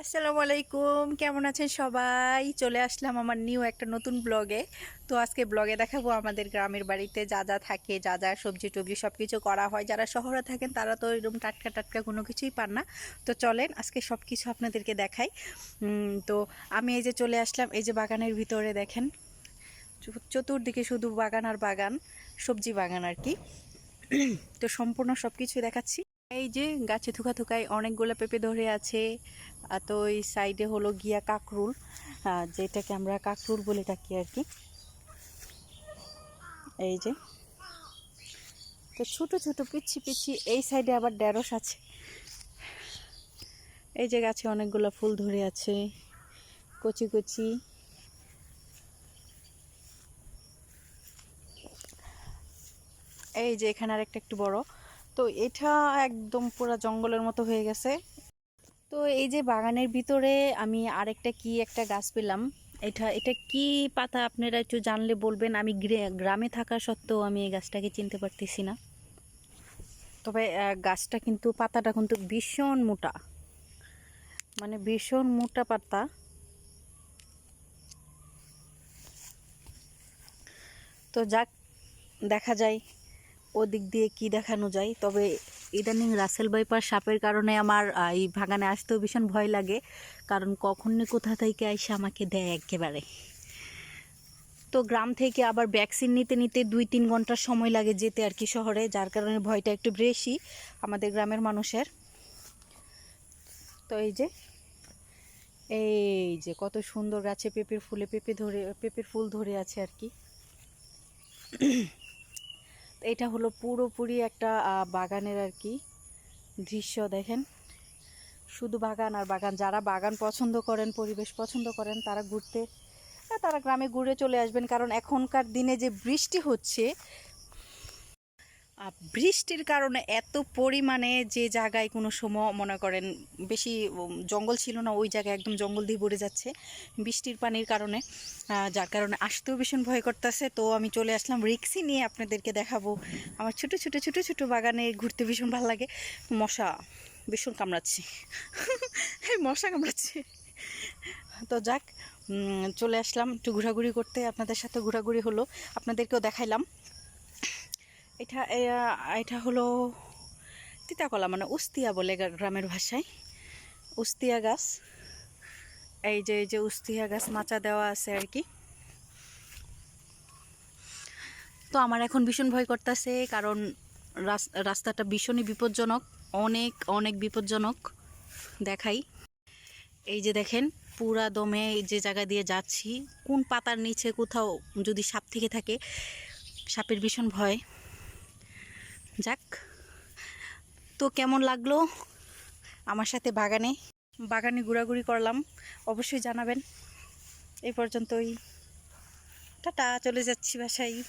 আসসালামু আলাইকুম। কেমন আছেন সবাই? চলে আসলাম আমার নিউ একটা নতুন ব্লগে। তো আজকে ব্লগে দেখাবো আমাদের গ্রামের বাড়িতে যা যা থাকে, যা যা সবজি টবজি সব কিছু করা হয়। যারা শহরে থাকেন তারা তো এরকম টাটকা টাটকা কোনো কিছুই পান না। তো চলেন আজকে সব কিছু আপনাদেরকে দেখাই। তো আমি এই যে চলে আসলাম, এই যে বাগানের ভিতরে দেখেন। চতুর্দিকে শুধু বাগান আর বাগান, সবজি বাগান আর কি। তো সম্পূর্ণ সব কিছু দেখাচ্ছি। এই যে গাছে থুকা থুকায় অনেকগুলো পেঁপে ধরে আছে তো এই সাইডে হলো গিয়া কাকরুল যেটাকে আমরা কাকরুল বলে থাকি আর কি। এই যে। তো ছোট ছোট, পিচ্ছি পিচ্ছি, এই সাইডে আবার ঢেঁড়স আছে। এই যে গাছে অনেকগুলো ফুল ধরে আছে, কচি কচি। এই যে এখানে আর একটা একটু বড়। তো এটা একদম পুরো জঙ্গলের মতো হয়ে গেছে। তো এই যে বাগানের ভিতরে আমি আরেকটা কি একটা গাছ পেলাম। এটা এটা কি পাতা আপনারা একটু জানলে বলবেন। আমি গ্রামে থাকা সত্ত্বেও আমি এই গাছটাকে চিনতে পারতেছি না। তবে গাছটা কিন্তু, পাতাটা কিন্তু ভীষণ মোটা। মানে ভীষণ মোটা পাতা। তো যাক, দেখা যায়। ওদিক দিয়ে কি দেখানো যায়? তবে ইদানিং রাসেল বাইপার সাপের কারণে আমার এই বাগানে আসতেও ভীষণ ভয় লাগে। কারণ কখন কোথা থেকে এসে আমাকে দেয় একেবারে। তো গ্রাম থেকে আবার ভ্যাকসিন নিতে নিতে দুই তিন ঘণ্টার সময় লাগে যেতে আর কি শহরে, যার কারণে ভয়টা একটু বেশি আমাদের গ্রামের মানুষের। তো এই যে এই যে কত সুন্দর গাছে পেঁপের ফুলে, পেঁপে ধরে, পেঁপের ফুল ধরে আছে আর কি। এটা হলো পুরোপুরি একটা বাগানের আর কি দৃশ্য, দেখেন। শুধু বাগান আর বাগান। যারা বাগান পছন্দ করেন, পরিবেশ পছন্দ করেন, তারা ঘুরতে তারা গ্রামে ঘুরে চলে আসবেন। কারণ এখনকার দিনে যে বৃষ্টি হচ্ছে বৃষ্টির কারণে এত পরিমাণে যে জায়গায় কোনো সময় মনে করেন বেশি জঙ্গল ছিল না, ওই জায়গায় একদম জঙ্গল দিয়ে ভরে যাচ্ছে বৃষ্টির পানির কারণে। যার কারণে আসতেও ভীষণ ভয় করতেছে। তো আমি চলে আসলাম রিক্সি নিয়ে আপনাদেরকে দেখাবো। আমার ছোট ছোট ছোট ছোট বাগানে ঘুরতে ভীষণ ভালো লাগে। মশা, ভীষণ কামড়াচ্ছে। মশা কামড়াচ্ছে। তো যাক চলে আসলাম। একটু ঘোরাঘুরি করতে, আপনাদের সাথে ঘোরাঘুরি হলো। আপনাদেরকেও দেখাইলাম। এটা এটা হলো তিতাকলা মানে উস্তিয়া বলে গ্রামের ভাষায়। উস্তিয়া গাছ। এই যে এই যে উস্তিয়া গাছ মাচা দেওয়া আছে আর কি। তো আমার এখন ভীষণ ভয় করতেছে, কারণ রাস- রাস্তাটা ভীষণই বিপজ্জনক, অনেক অনেক বিপজ্জনক দেখাই। এই যে দেখেন, পুরা দমে যে জায়গা দিয়ে যাচ্ছি, কোন পাতার নিচে কোথাও যদি সাপ থেকে থাকে, সাপের ভীষণ ভয়। যাক। তো কেমন লাগল আমার সাথে বাগানে? বাগানে ঘোরাঘুরি করলাম, অবশ্যই জানাবেন। এই পর্যন্তই। টাটা, চলে যাচ্ছি বাসায়।